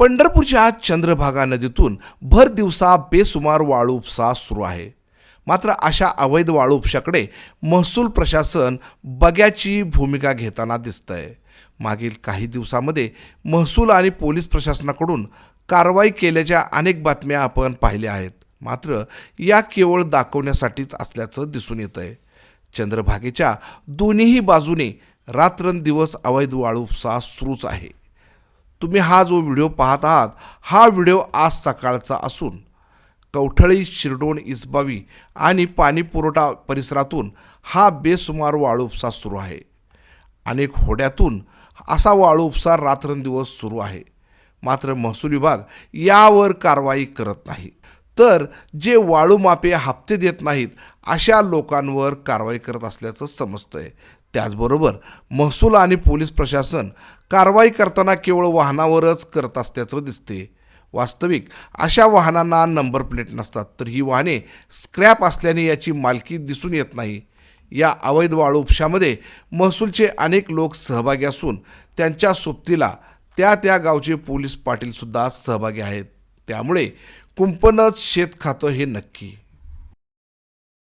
पंढरपूरच्या चंद्रभागा नदीतून भर दिवसा बेसुमार वाळू उपसा सुरू आहे. मात्र अशा अवैध वाळू उपशाकडे महसूल प्रशासन बग्याची भूमिका घेताना दिसतंय. मागील काही दिवसामध्ये महसूल आणि पोलीस प्रशासनाकडून कारवाई केल्याच्या अनेक बातम्या आपण पाहिल्या आहेत. मात्र या केवळ दाखवण्यासाठीच असल्याचं दिसून येत आहे चंद्रभागेच्या दोन्हीही बाजूने रात्रंदिवस अवैध वाळू उपसा सुरूच आहे. तुम्ही हा जो व्हिडिओ पाहत आहात हा व्हिडिओ आज सकाळचा असून कवठळी शिरडोण इसबावी आणि पाणी पुरवठा परिसरातून हा बेसुमार वाळू उपसा सुरू आहे. अनेक होड्यातून असा वाळू उपसा रात्रंदिवस सुरू आहे. मात्र महसूल विभाग यावर कारवाई करत नाही. तर जे वाळूमापे हप्ते देत नाहीत अशा लोकांवर कारवाई करत असल्याचं समजतं आहे त्याचबरोबर महसूल आणि पोलीस प्रशासन कारवाई करताना केवळ वाहनावरच करत असल्याचं दिसते वास्तविक अशा वाहनांना नंबर प्लेट नसतात तर ही वाहने स्क्रॅप असल्याने याची मालकी दिसून येत नाही. या अवैध वाळू उपशामध्ये महसूलचे अनेक लोक सहभागी असून त्यांच्या सोबतीला त्या त्या गावचे पोलीस पाटीलसुद्धा सहभागी आहेत. त्यामुळे कुंपणच शेत खातं हे नक्की.